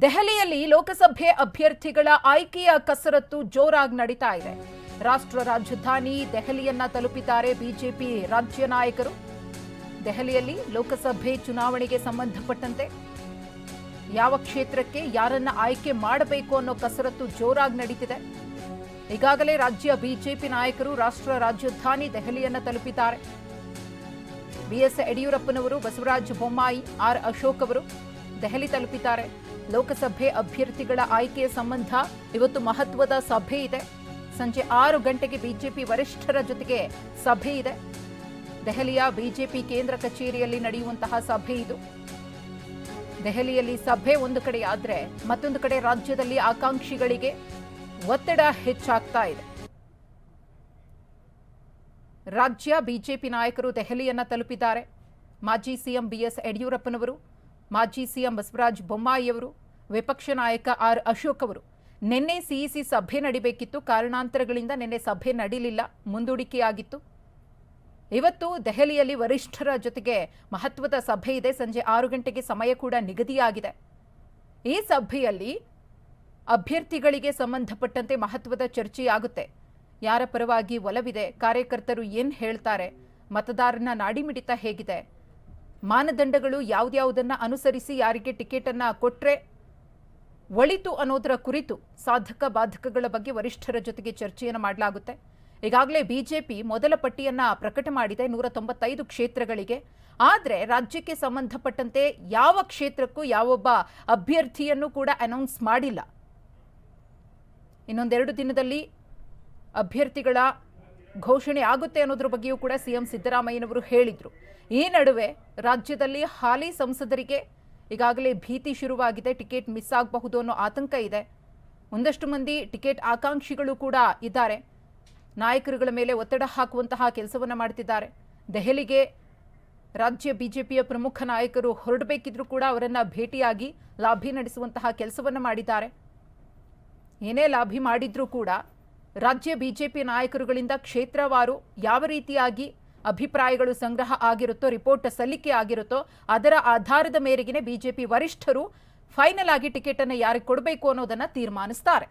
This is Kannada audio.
ದೆಹಲಿಯಲ್ಲಿ ಲೋಕಸಭೆ ಅಭ್ಯರ್ಥಿಗಳ ಆಯ್ಕೆಯ ಕಸರತ್ತು ಜೋರಾಗಿ ನಡೀತಾ ಇದೆ. ರಾಷ್ಟ್ರ ರಾಜಧಾನಿ ದೆಹಲಿಯನ್ನ ತಲುಪಿದ್ದಾರೆ ಬಿಜೆಪಿ ರಾಜ್ಯ ನಾಯಕರು. ದೆಹಲಿಯಲ್ಲಿ ಲೋಕಸಭೆ ಚುನಾವಣೆಗೆ ಸಂಬಂಧಪಟ್ಟಂತೆ ಯಾವ ಕ್ಷೇತ್ರಕ್ಕೆ ಯಾರನ್ನ ಆಯ್ಕೆ ಮಾಡಬೇಕು ಅನ್ನೋ ಕಸರತ್ತು ಜೋರಾಗಿ ನಡೀತಿದೆ. ಈಗಾಗಲೇ ರಾಜ್ಯ ಬಿಜೆಪಿ ನಾಯಕರು ರಾಷ್ಟ್ರ ರಾಜಧಾನಿ ದೆಹಲಿಯನ್ನ ತಲುಪಿದ್ದಾರೆ. ಬಿಎಸ್ ಯಡಿಯೂರಪ್ಪನವರು ಬಸವರಾಜ ಬೊಮ್ಮಾಯಿ, ಆರ್ ಅಶೋಕ್ ಅವರು ದೆಹಲಿ ತಲುಪಿದ್ದಾರೆ. ಲೋಕಸಭೆ ಅಭ್ಯರ್ಥಿಗಳ ಆಯ್ಕೆಯ ಸಂಬಂಧ ಇವತ್ತು ಮಹತ್ವದ ಸಭೆ ಇದೆ. ಸಂಜೆ ಆರು ಗಂಟೆಗೆ ಬಿಜೆಪಿ ವರಿಷ್ಠರ ಜೊತೆಗೆ ಸಭೆ ಇದೆ. ದೆಹಲಿಯ ಬಿಜೆಪಿ ಕೇಂದ್ರ ಕಚೇರಿಯಲ್ಲಿ ನಡೆಯುವಂತಹ ಸಭೆ ಇದು. ದೆಹಲಿಯಲ್ಲಿ ಸಭೆ ಒಂದು ಕಡೆ ಆದರೆ ಮತ್ತೊಂದು ಕಡೆ ರಾಜ್ಯದಲ್ಲಿ ಆಕಾಂಕ್ಷಿಗಳಿಗೆ ಒತ್ತಡ ಹೆಚ್ಚಾಗ್ತಾ ಇದೆ. ರಾಜ್ಯ ಬಿಜೆಪಿ ನಾಯಕರು ದೆಹಲಿಯನ್ನ ತಲುಪಿದ್ದಾರೆ. ಮಾಜಿ ಸಿಎಂ ಬಿಎಸ್ ಯಡಿಯೂರಪ್ಪನವರು ಮಾಜಿ ಸಿಎಂ ಬಸವರಾಜ ಬೊಮ್ಮಾಯಿಯವರು ವಿಪಕ್ಷ ನಾಯಕ ಆರ್ ಅಶೋಕ್ ಅವರು. ನಿನ್ನೆ ಸಿಇಸಿ ಸಭೆ ನಡಿಬೇಕಿತ್ತು. ಕಾರಣಾಂತರಗಳಿಂದ ನಿನ್ನೆ ಸಭೆ ನಡೀಲಿಲ್ಲ. ಮುಂದೂಡಿಕೆಯಾಗಿತ್ತು. ಇವತ್ತು ದೆಹಲಿಯಲ್ಲಿ ವರಿಷ್ಠರ ಜೊತೆಗೆ ಮಹತ್ವದ ಸಭೆ ಇದೆ. ಸಂಜೆ ಆರು ಗಂಟೆಗೆ ಸಮಯ ಕೂಡ ನಿಗದಿಯಾಗಿದೆ. ಈ ಸಭೆಯಲ್ಲಿ ಅಭ್ಯರ್ಥಿಗಳಿಗೆ ಸಂಬಂಧಪಟ್ಟಂತೆ ಮಹತ್ವದ ಚರ್ಚೆಯಾಗುತ್ತೆ. ಯಾರ ಪರವಾಗಿ ಒಲವಿದೆ, ಕಾರ್ಯಕರ್ತರು ಏನು ಹೇಳ್ತಾರೆ ಮತದಾರನ ನಾಡಿಮಿಡಿತ ಹೇಗಿದೆ ಮಾನದಂಡಗಳು ಯಾವ್ದ್ಯಾವುದನ್ನ ಅನುಸರಿಸಿ ಯಾರಿಗೆ ಟಿಕೆಟನ್ನ ಕೊಟ್ರೆ ಒಳಿತು ಅನ್ನೋದರ ಕುರಿತು ಸಾಧಕ ಬಾಧಕಗಳ ಬಗ್ಗೆ ವರಿಷ್ಠರ ಜೊತೆಗೆ ಚರ್ಚೆಯನ್ನು ಮಾಡಲಾಗುತ್ತೆ. ಈಗಾಗಲೇ ಬಿಜೆಪಿ ಮೊದಲ ಪಟ್ಟಿಯನ್ನ ಪ್ರಕಟ ಮಾಡಿದೆ ನೂರ ತೊಂಬತ್ತೈದು ಕ್ಷೇತ್ರಗಳಿಗೆ. ಆದರೆ ರಾಜ್ಯಕ್ಕೆ ಸಂಬಂಧಪಟ್ಟಂತೆ ಯಾವ ಕ್ಷೇತ್ರಕ್ಕೂ ಯಾವೊಬ್ಬ ಅಭ್ಯರ್ಥಿಯನ್ನು ಕೂಡ ಅನೌನ್ಸ್ ಮಾಡಿಲ್ಲ. ಇನ್ನೊಂದೆರಡು ದಿನದಲ್ಲಿ ಅಭ್ಯರ್ಥಿಗಳ ಘೋಷಣೆ ಆಗುತ್ತೆ ಅನ್ನೋದ್ರ ಬಗ್ಗೆಯೂ ಕೂಡ ಸಿಎಂ ಸಿದ್ದರಾಮಯ್ಯನವರು ಹೇಳಿದ್ರು. ಈ ನಡುವೆ ರಾಜ್ಯದಲ್ಲಿ ಹಾಲಿ ಸಂಸದರಿಗೆ ಈಗಾಗಲೇ ಭೀತಿ ಶುರುವಾಗಿದೆ, ಟಿಕೆಟ್ ಮಿಸ್ ಆಗಬಹುದು ಅನ್ನೋ ಆತಂಕ ಇದೆ. ಒಂದಷ್ಟು ಮಂದಿ ಟಿಕೆಟ್ ಆಕಾಂಕ್ಷಿಗಳು ಕೂಡ ಇದ್ದಾರೆ. ನಾಯಕರುಗಳ ಮೇಲೆ ಒತ್ತಡ ಹಾಕುವಂತಹ ಕೆಲಸವನ್ನು ಮಾಡ್ತಿದ್ದಾರೆ. ದೆಹಲಿಗೆ ರಾಜ್ಯ ಬಿಜೆಪಿಯ ಪ್ರಮುಖ ನಾಯಕರು ಹೊರಡಬೇಕಿದ್ರೂ ಕೂಡ ಅವರನ್ನು ಭೇಟಿಯಾಗಿ ಲಾಭಿ ನಡೆಸುವಂತಹ ಕೆಲಸವನ್ನು ಮಾಡಿದ್ದಾರೆ. ಏನೇ ಲಾಭಿ ಮಾಡಿದ್ರೂ ಕೂಡ ರಾಜ್ಯ ಬಿಜೆಪಿ ನಾಯಕರುಗಳಿಂದ ಕ್ಷೇತ್ರವಾರು ಯಾವ ರೀತಿಯಾಗಿ ಅಭಿಪ್ರಾಯಗಳು ಸಂಗ್ರಹ ಆಗಿರುತ್ತೋ, ರಿಪೋರ್ಟ್ ಸಲ್ಲಿಕೆ ಆಗಿರುತ್ತೋ, ಅದರ ಆಧಾರದ ಮೇರೆಗೆ ಬಿಜೆಪಿ ವರಿಷ್ಠರು ಫೈನಲ್ ಆಗಿ ಟಿಕೆಟ್ ಅನ್ನು ಯಾರಿಗೆ ಕೊಡಬೇಕು ಅನ್ನೋದನ್ನ ತೀರ್ಮಾನಿಸ್ತಾರೆ.